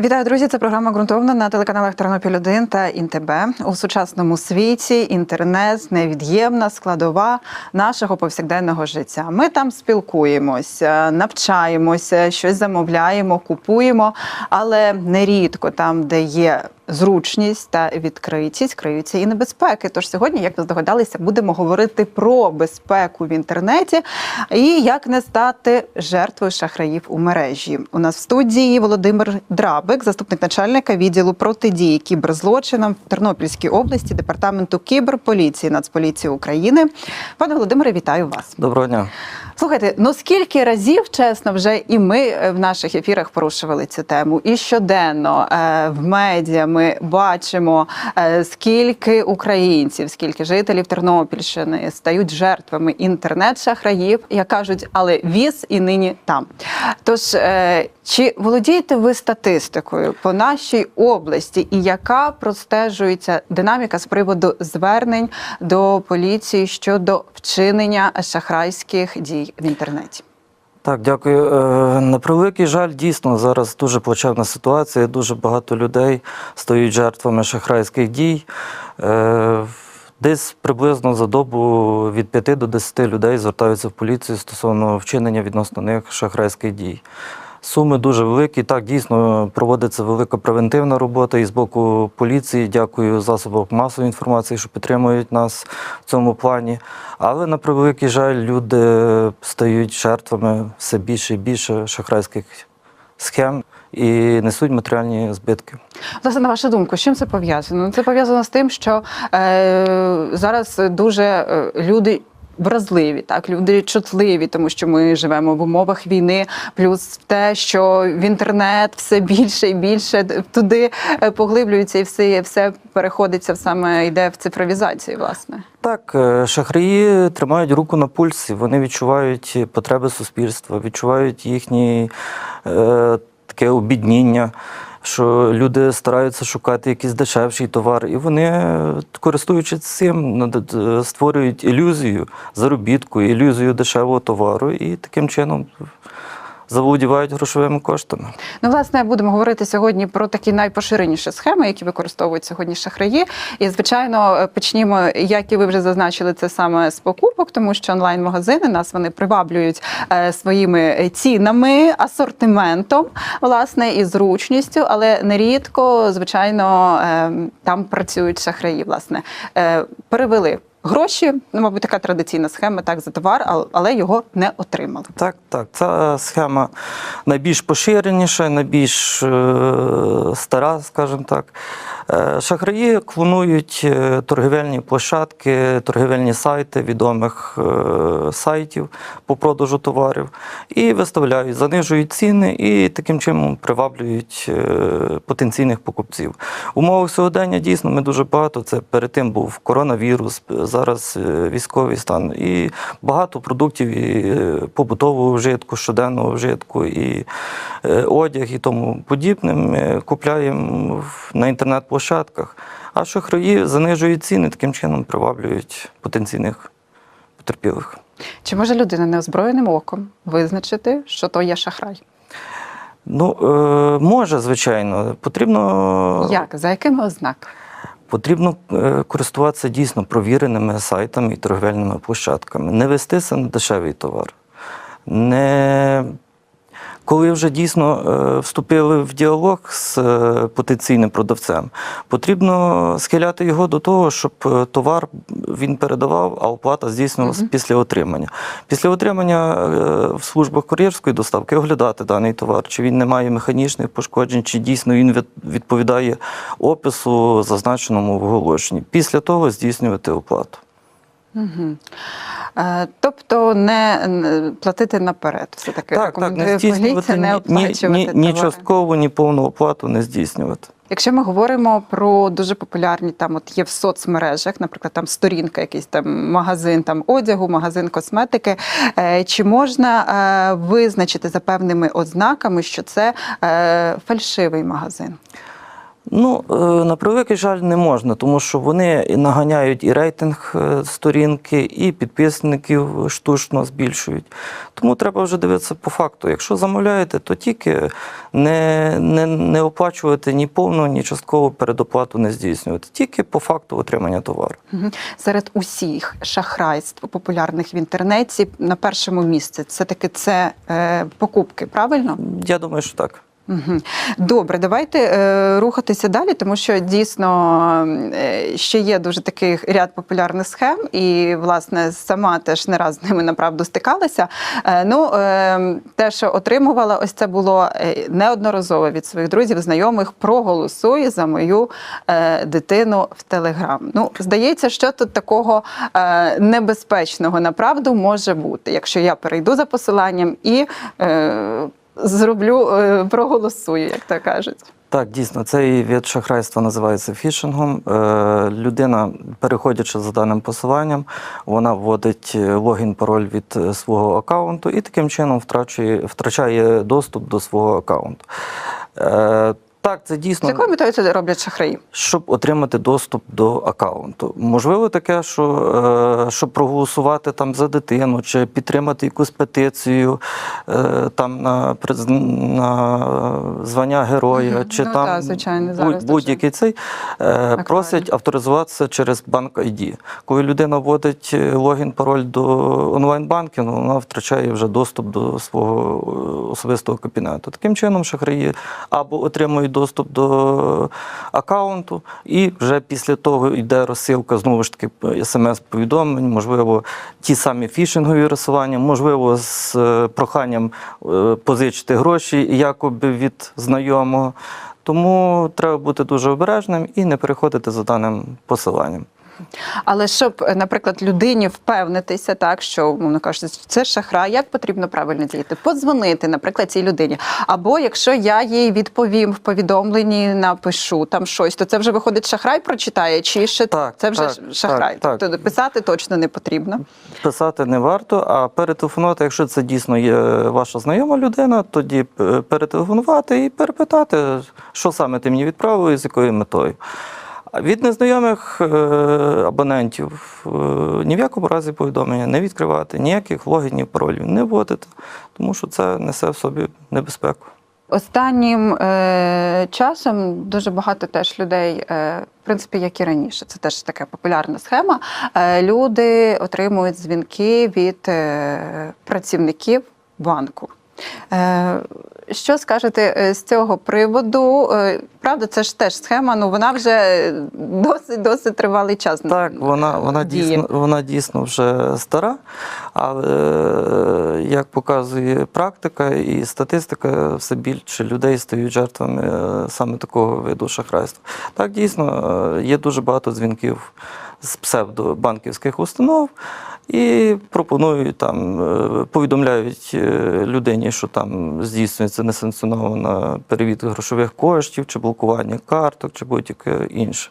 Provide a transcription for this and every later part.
Вітаю, друзі! Це програма ґрунтовна на телеканалах Тернопіль 1 та ІНТБ. У сучасному світі інтернет невід'ємна складова нашого повсякденного життя. Ми там спілкуємося, навчаємося, щось замовляємо, купуємо, але нерідко там, де є зручність та відкритість, криються і небезпеки. Тож сьогодні, як ви здогадалися, будемо говорити про безпеку в інтернеті і як не стати жертвою шахраїв у мережі. У нас в студії Володимир Драбик, заступник начальника відділу протидії кіберзлочинам в Тернопільській області департаменту кіберполіції Нацполіції України. Пане Володимире, вітаю вас. Доброго дня. Слухайте, ну скільки разів, чесно, вже і ми е, в наших ефірах порушували цю тему, і щоденно е, в медіа ми бачимо, е, скільки українців, скільки жителів Тернопільщини стають жертвами інтернет-шахраїв, як кажуть, але віз і нині там. Тож, чи володієте ви статистикою по нашій області, і яка простежується динаміка з приводу звернень до поліції щодо вчинення шахрайських дій в інтернеті? Так, дякую. Е, На превеликий жаль, дійсно зараз дуже плачевна ситуація. Дуже багато людей стають жертвами шахрайських дій. Е, Десь приблизно за добу від 5 до 10 людей звертаються в поліцію стосовно вчинення відносно них шахрайських дій. Суми дуже великі. Так, дійсно проводиться велика превентивна робота і з боку поліції. Дякую засобам масової інформації, що підтримують нас в цьому плані. Але на превеликий жаль, люди стають жертвами все більше і більше шахрайських схем і несуть матеріальні збитки. Власне, на вашу думку, з чим це пов'язано? Це пов'язано з тим, що е, зараз дуже е, люди. Вразливі, так? Люди чутливі, тому що ми живемо в умовах війни, плюс те, що в інтернет все більше і більше туди е, поглиблюється, і все, все переходиться в саме йде в цифровізацію, власне. Так, е, шахраї тримають руку на пульсі, вони відчувають потреби суспільства, відчувають їхні е, таке обідніння, що люди стараються шукати якийсь дешевший товар, і вони, користуючи користуючись цим, е, створюють ілюзію заробітку, ілюзію дешевого товару, і таким чином заволодівають грошовими коштами. Ну, власне, будемо говорити сьогодні про такі найпоширеніші схеми, які використовують сьогодні шахраї. І, звичайно, почнімо, як і ви вже зазначили, це саме з покупок, тому що онлайн-магазини нас вони приваблюють е, своїми цінами, асортиментом, власне, і зручністю, але нерідко, звичайно, е, там працюють шахраї. Власне, Е, перевели. Гроші, ну, мабуть, така традиційна схема, так за товар, але його не отримали. Так, так. Ця схема найбільш поширеніша, найбільш е, стара, скажімо так. Е, Шахраї клонують е, торгівельні площадки, торгівельні сайти відомих е, сайтів по продажу товарів і виставляють, занижують ціни і таким чином приваблюють потенційних покупців. Умовах сьогодення дійсно ми дуже багато. Це перед тим був коронавірус, зараз військовий стан. І багато продуктів і побутового вжитку, щоденного вжитку, і одяг і тому подібне ми купляємо на інтернет-площадках. А шахраї занижують ціни, таким чином приваблюють потенційних потерпілих. Чи може людина неозброєним оком визначити, що то є шахрай? Ну, е, може, звичайно, потрібно Як? За якими ознаками? Потрібно е, користуватися дійсно провіреними сайтами і торговельними площадками, не вестися на дешевий товар. Не... Коли вже дійсно е, вступили в діалог з е, потенційним продавцем, потрібно схиляти його до того, щоб е, товар він передавав, а оплата здійснювалася після отримання. Після отримання в службах кур'єрської доставки оглядати даний товар, чи він не має механічних пошкоджень, чи дійсно він відповідає опису, зазначеному в оголошенні. Після того здійснювати оплату. Угу. Е, тобто не платити наперед. Все таки Так, так, не здійснювати не ні, ні, оплачувати ні, ні товари. частково, ні повну оплату не здійснювати. Якщо ми говоримо про дуже популярні там, от є в соцмережах, наприклад, там сторінка, якийсь там магазин там одягу, магазин косметики. Е, чи можна е, визначити за певними ознаками, що це е, фальшивий магазин? Ну, е, на превеликий жаль, не можна, тому що вони наганяють і рейтинг е, сторінки, і підписників штучно збільшують. Тому треба вже дивитися по факту. Якщо замовляєте, то тільки не, не, не оплачувати ні повну, ні часткову передоплату не здійснювати, тільки по факту отримання товару. Серед усіх шахрайств популярних в інтернеті на першому місці це таки це е, покупки, правильно? Я думаю, що так. Добре, давайте е, рухатися далі, тому що дійсно е, ще є дуже такий ряд популярних схем, і власне сама теж не раз з ними направду стикалася. Е, ну те, що отримувала, ось це було неодноразово від своїх друзів, знайомих. Проголосуй за мою дитину в Телеграм. Ну, здається, що тут такого небезпечного направду може бути, якщо я перейду за посиланням і. Зроблю, е, проголосую, як то кажуть. Так, дійсно, цей від шахрайства називається фішингом. Е, людина, переходячи за даним посиланням, вона вводить е, логін, пароль від е, свого аккаунту і таким чином втрачує, втрачає доступ до свого аккаунту. Е, так, це З дійсно. якою метою це роблять шахраї? щоб отримати доступ до аккаунту. Можливо, таке, що е, щоб проголосувати там за дитину, чи підтримати якусь петицію е, там на, на звання героя, чи Ну, там зараз будь-який цей е, просять авторизуватися через банк ID. Коли людина вводить логін, пароль до онлайн-банкінгу, вона втрачає вже доступ до свого особистого кабінету. Таким чином, шахраї або отримують доступ до аккаунту, і вже після того йде розсилка знову ж таки смс-повідомлень, можливо, ті самі фішингові розсилання, можливо, з е, проханням е, позичити гроші якоби від знайомого. Тому треба бути дуже обережним і не переходити за даним посиланням. Але щоб, е, наприклад, людині впевнитися, так що мовно кажучи, це шахрай, як потрібно правильно діяти? Подзвонити, наприклад, цій людині. Або якщо я їй відповім в повідомленні, напишу там щось, то це вже виходить шахрай, прочитає, чи ще Так, це вже так, шахрай. так, так. Тобто писати точно не потрібно. Писати не варто, а перетелефонувати, якщо це дійсно є ваша знайома людина, тоді е, перетелефонувати і перепитати, що саме ти мені відправив і з якою метою. Від незнайомих е, абонентів е, ні в якому разі повідомлення не відкривати, ніяких логінів, паролів не вводити, тому що це несе в собі небезпеку. Останнім е, часом дуже багато теж людей, е, в принципі, як і раніше, це теж така популярна схема. Е, люди отримують дзвінки від е, працівників банку. Е, що скажете е, з цього приводу? Е, правда, це ж теж схема, ну вона вже досить досить тривалий час. Так, вона, вона, діє. дійсно, вона дійсно вже стара, але як показує практика і статистика, все більше людей стають жертвами саме такого виду шахрайства. Так, дійсно, є дуже багато дзвінків з псевдобанківських установ і пропонують там, е, повідомляють е, людині, що там здійснюється несанкціонована перевід грошових коштів, чи блокування карток, чи будь-яке інше.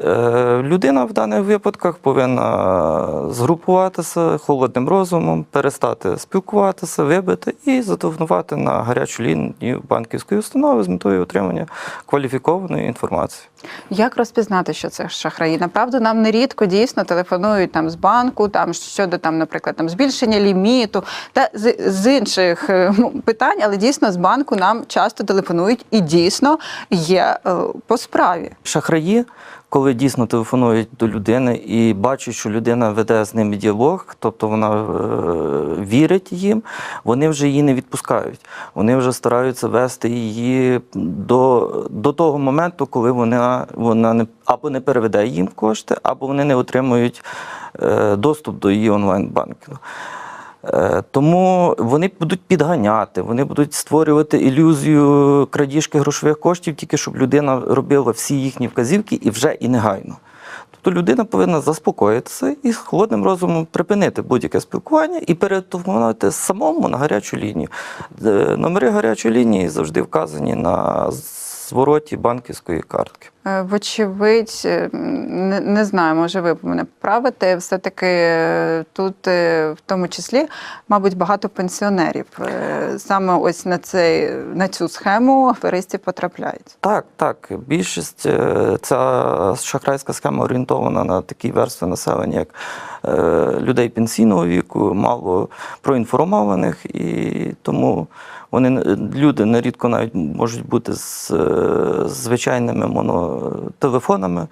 Е, Людина в даних випадках повинна згрупуватися холодним розумом, перестати спілкуватися, вибити і зателефонувати на гарячу лінію банківської установи з метою отримання кваліфікованої інформації. Як розпізнати, що це шахраї? Направду нам нерідко дійсно телефонують там з банку, там щодо там, наприклад, там збільшення ліміту та з, з інших е, ну, питань, але дійсно з банку нам часто телефонують і дійсно є е, по справі. Шахраї, коли дійсно телефонують до людини і бачать, що людина веде з ними діалог, тобто вона е, вірить їм, вони вже її не відпускають. Вони вже стараються вести її до, до того моменту, коли вона, вона не, або не переведе їм кошти, або вони не отримують е, доступ до її онлайн-банкінгу. Е, Тому вони будуть підганяти, вони будуть створювати ілюзію крадіжки грошових коштів, тільки щоб людина робила всі їхні вказівки і вже і негайно. Тобто людина повинна заспокоїтися і з холодним розумом припинити будь-яке спілкування і перетелефонувати самому на гарячу лінію. Е, Номери гарячої лінії завжди вказані на звороті банківської картки. Е, Вочевидь, е, не, не знаю, може ви мене поправите. Все-таки е, тут, в тому числі, мабуть, багато пенсіонерів саме ось на цей на цю схему аферистів потрапляють. Так, так. Більшість ця шахрайська схема орієнтована на такі верстви населення, як людей пенсійного віку, мало проінформованих, і тому вони люди нерідко навіть можуть бути з звичайними монотелефонами,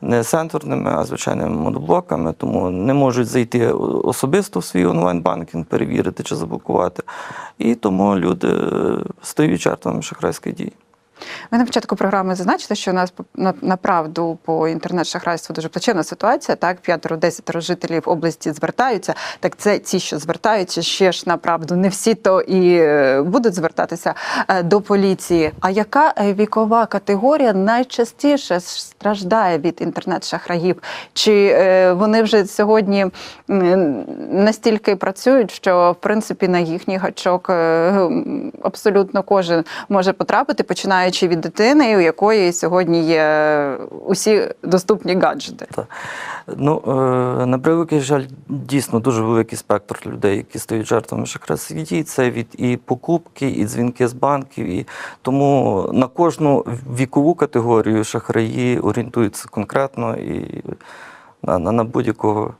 не сенсорними, а звичайними моноблоками, тому не можуть зайти особисто в свій онлайн-банкінг, перевірити чи заблокувати. І тому люди стають жертвами шахрайської дії. Ви на початку програми зазначили, що у нас на- направду по інтернет-шахрайству дуже плачевна ситуація. Так, п'ятеро-десятеро жителів області звертаються. Так це ті, що звертаються, ще ж направду не всі то і е, будуть звертатися е, до поліції. А яка е, вікова категорія найчастіше страждає від інтернет-шахраїв? Чи вони вже сьогодні настільки працюють, що в принципі на їхній гачок абсолютно кожен може потрапити, починаючи від дитини, у якої сьогодні є усі доступні гаджети. Та. Ну, е, на превеликий жаль, дійсно дуже великий спектр людей, які стають жертвами шахрайських дій. Це від і покупки, і дзвінки з банків. І тому на кожну вікову категорію шахраї орієнтуються конкретно і на, на, на будь-якого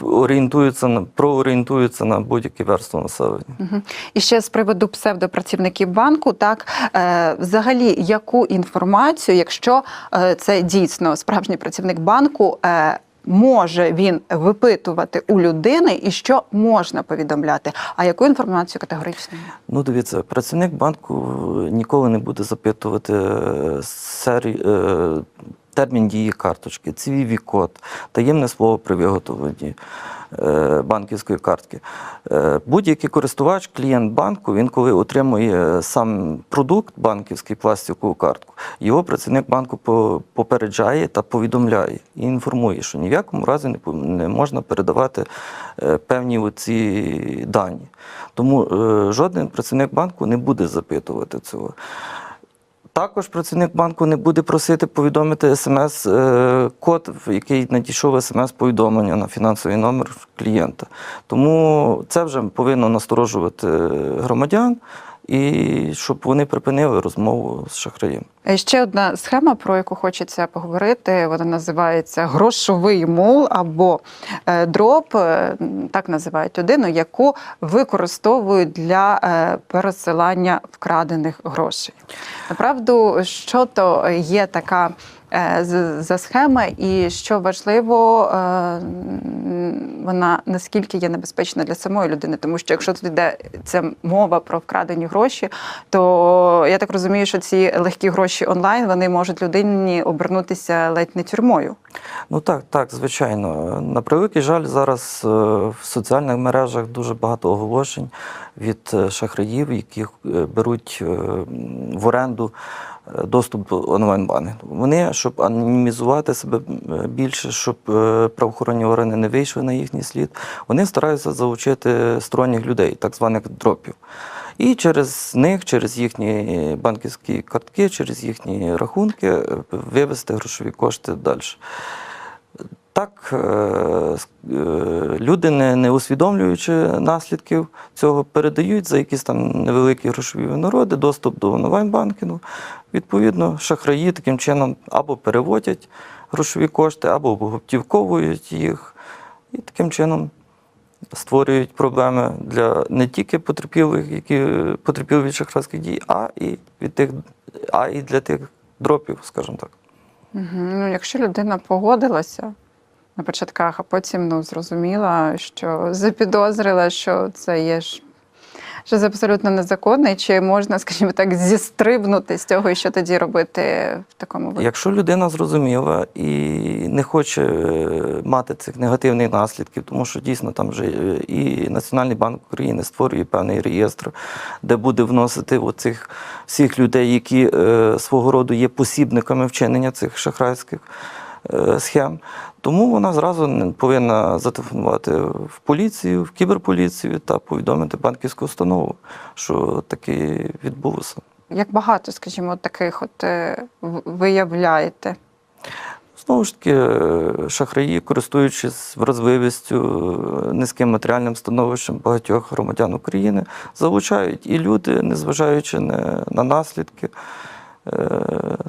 орієнтуються на проорієнтуються на будь-які верство населення. Мгм. І ще з приводу псевдопрацівників банку, так е, взагалі, яку інформацію, якщо е, це дійсно справжній працівник банку, е, може він випитувати у людини і що можна повідомляти? А яку інформацію категорично? Ну, дивіться, працівник банку ніколи не буде запитувати е, сері... термін дії карточки, cvv код таємне слово при виготовленні е, банківської картки. Е, Будь-який користувач, клієнт банку, він коли отримує сам продукт, банківський пластикову картку, його працівник банку попереджає та повідомляє і інформує, що ні в якому разі не можна передавати е, певні оці дані. Тому жоден працівник банку не буде запитувати цього. Також працівник банку не буде просити повідомити смс-код, в який надійшов смс-повідомлення на фінансовий номер клієнта. Тому це вже повинно насторожувати громадян, і щоб вони припинили розмову з шахраєм. Ще одна схема, про яку хочеться поговорити. Вона називається грошовий мул або е, дроп, е, так називають людину, яку використовують для е, пересилання вкрадених грошей. Направду, що то є така за схема, і що важливо, е, вона наскільки є небезпечна для самої людини, тому що якщо тут йде ця мова про вкрадені гроші, то я так розумію, що ці легкі гроші онлайн вони можуть людині обернутися ледь не тюрмою. Ну так, так, звичайно. На превеликий жаль, зараз е, в соціальних мережах дуже багато оголошень від е, шахраїв, які е, беруть е, в оренду е, доступ до онлайн-банкінгу. Вони, щоб анонімізувати себе більше, щоб е, правоохоронні органи не вийшли на їхній слід, вони стараються залучити сторонніх людей, так званих дропів. І через них, через їхні банківські картки, через їхні рахунки е, вивести грошові кошти далі. Так, е, е, люди, не, не усвідомлюючи наслідків цього, передають за якісь там невеликі грошові винагороди доступ до онлайн-банкінгу. Відповідно, шахраї таким чином або переводять грошові кошти, або готівковують їх, і таким чином створюють проблеми для не тільки потерпілих, які потерпіли від шахрайських дій, а і від тих, а і для тих дропів, скажімо так. Ну, якщо людина погодилася на початках, а потім ну, зрозуміла, що запідозрила, що це є ж. Що це абсолютно незаконне, чи можна, скажімо так, зістрибнути з цього, і що тоді робити в такому випадку? Якщо людина зрозуміла і не хоче е, мати цих негативних наслідків, тому що дійсно там вже е, і Національний банк України створює певний реєстр, де буде вносити оцих всіх людей, які е, свого роду є посібниками вчинення цих шахрайських схем. Тому вона зразу повинна зателефонувати в поліцію, в кіберполіцію та повідомити банківську установу, що таке відбулося. Як багато, скажімо, таких от е, виявляєте? Знову ж таки, е, шахраї, користуючись вразливістю, е, низьким матеріальним становищем багатьох громадян України, залучають і люди, незважаючи на наслідки, е,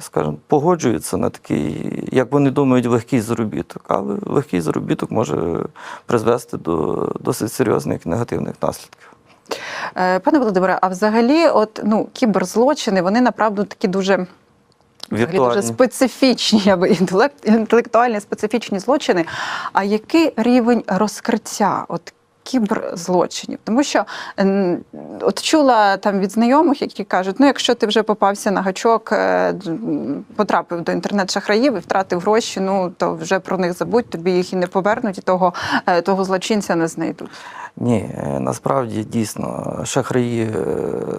скажімо, погоджуються на такий, як вони думають, легкий заробіток. Але легкий заробіток може призвести до досить серйозних негативних наслідків. Е, Пане Володимире, а взагалі, от ну кіберзлочини, вони направду такі дуже. Взагалі дуже специфічні, інтелект, інтелектуальні специфічні злочини. А який рівень розкриття от кіберзлочинів? Тому що от чула там від знайомих, які кажуть: ну, якщо ти вже попався на гачок, е, потрапив до інтернет-шахраїв і втратив гроші, ну то вже про них забудь, тобі їх і не повернуть, і того, е, того злочинця не знайдуть. Ні, е, насправді дійсно шахраї е,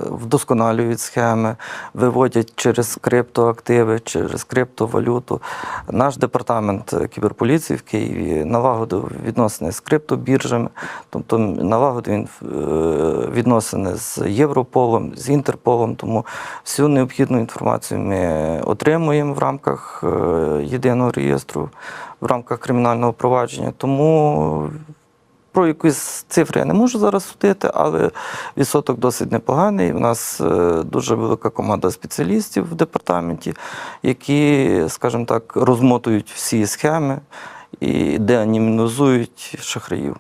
вдосконалюють схеми, виводять через криптоактиви, через криптовалюту. Наш департамент е, кіберполіції в Києві налагодив відносини з криптобіржами, тобто налагодив відносини з Європолом, з Інтерполом. Тому всю необхідну інформацію ми отримуємо в рамках єдиного реєстру, в рамках кримінального провадження. Тому про якісь цифри я не можу зараз судити, але відсоток досить непоганий. У нас е, дуже велика команда спеціалістів в департаменті, які, скажімо так, розмотують всі схеми і деанімізують шахраїв.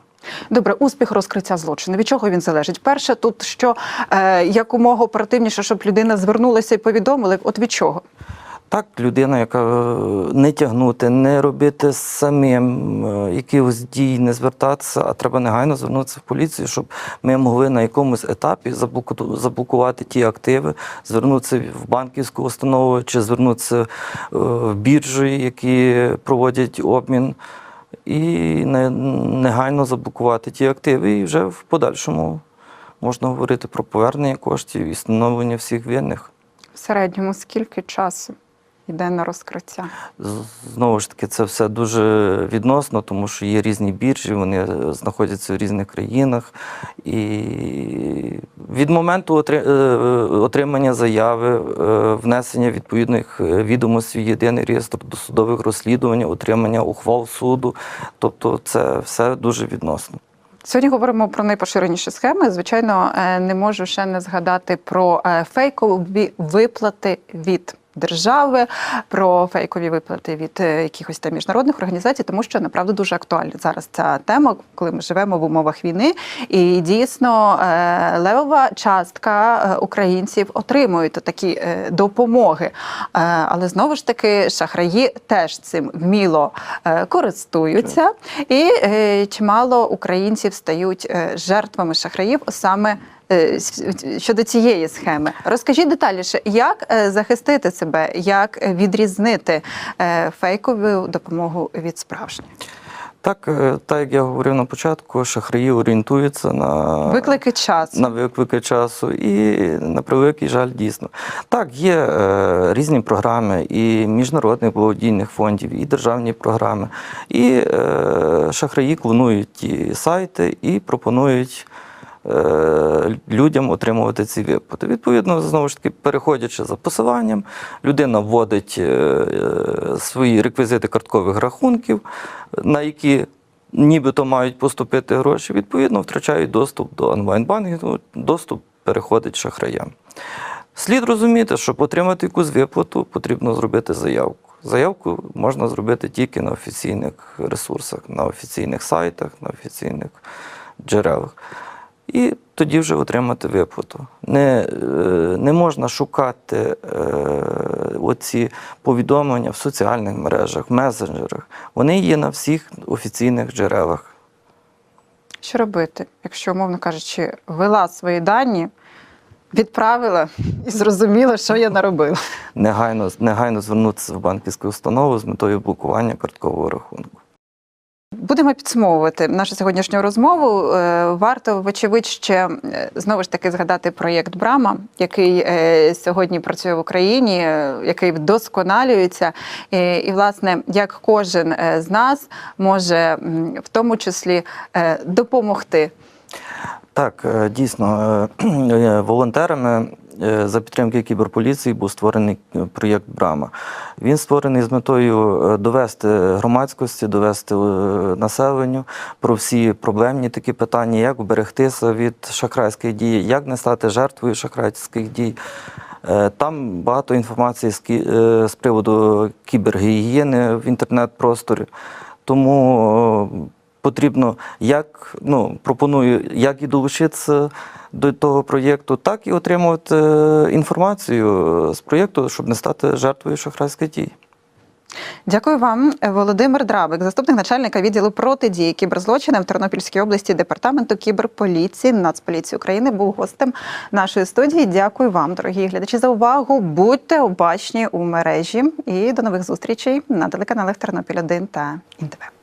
Добре, успіх розкриття злочину. Від чого він залежить? Перше, тут що е, якомога оперативніше, щоб людина звернулася і повідомила. От від чого? Так, людина, яка е, не тягнути, не робити самим е, якихось дій, не звертатися, а треба негайно звернутися в поліцію, щоб ми могли на якомусь етапі заблоку- заблокувати ті активи, звернутися в банківську установу чи звернутися е, в біржі, які проводять обмін, і не- негайно заблокувати ті активи, і вже в подальшому можна говорити про повернення коштів і встановлення всіх винних. В середньому скільки часу йде на розкриття? Знову ж таки, це все дуже відносно, тому що є різні біржі, вони е, знаходяться в різних країнах. І від моменту е, е, отримання заяви, внесення відповідних відомостей в єдиний реєстр досудових розслідувань, отримання ухвал суду, тобто це все дуже відносно. Сьогодні говоримо про найпоширеніші схеми. Звичайно, не можу ще не згадати про фейкові виплати від. Держави про фейкові виплати від е, якихось там міжнародних організацій, тому що направду дуже актуальна зараз ця тема, коли ми живемо в умовах війни. І дійсно е, левова частка е, українців отримують такі допомоги. Але знову ж таки, шахраї теж цим вміло користуються, і чимало українців стають жертвами шахраїв саме. Е, Щодо цієї схеми, розкажіть детальніше, як е, захистити себе, як відрізнити е, фейкову допомогу від справжньої Так, так як я говорив на початку, шахраї орієнтуються на виклики часу. на виклики часу, і на превеликий жаль, дійсно. Так, є е, різні програми і міжнародних благодійних фондів, і державні програми. І е, шахраї клонують ті сайти і пропонують. Е, Людям отримувати ці виплати. Відповідно, знову ж таки, переходячи за посиланням, людина вводить е, свої реквізити карткових рахунків, на які нібито мають поступити гроші, відповідно, втрачають доступ до онлайн-банкінгу, доступ переходить шахраям. Слід розуміти, щоб отримати якусь виплату, потрібно зробити заявку. Заявку можна зробити тільки на офіційних ресурсах, на офіційних сайтах, на офіційних джерелах. І тоді вже отримати виплату. Не, е, не можна шукати е, оці повідомлення в соціальних мережах, в месенджерах. Вони є на всіх офіційних джерелах. Що робити, якщо, умовно кажучи, ввела свої дані, відправила і зрозуміла, що я наробила? Негайно, негайно звернутися в банківську установу з метою блокування карткового рахунку. Будемо підсумовувати нашу сьогоднішню розмову. Е, Варто, вочевидь, ще е, знову ж таки згадати проєкт Брама, який е, сьогодні працює в Україні, який вдосконалюється. І, власне, як кожен з нас може в тому числі допомогти. Так, дійсно, волонтерами за підтримки кіберполіції був створений е, проєкт Брама. Він створений з метою е, довести громадськості, довести е, населенню про всі проблемні такі питання, як вберегтися від шахрайських дій, як не стати жертвою шахрайських дій. Е, Там багато інформації з, е, приводу кібергігієни в інтернет-просторі. Тому е, потрібно як ну, пропоную як і долучитися до того проєкту, так і отримувати е, інформацію з проєкту, щоб не стати жертвою шахрайських дій. Дякую вам, Володимир Драбик, заступник начальника відділу протидії кіберзлочинам в Тернопільській області департаменту кіберполіції Нацполіції України, був гостем нашої студії. Дякую вам, дорогі глядачі, за увагу. Будьте обачні у мережі і до нових зустрічей на телеканалах Тернопіль 1 та ІНТВ.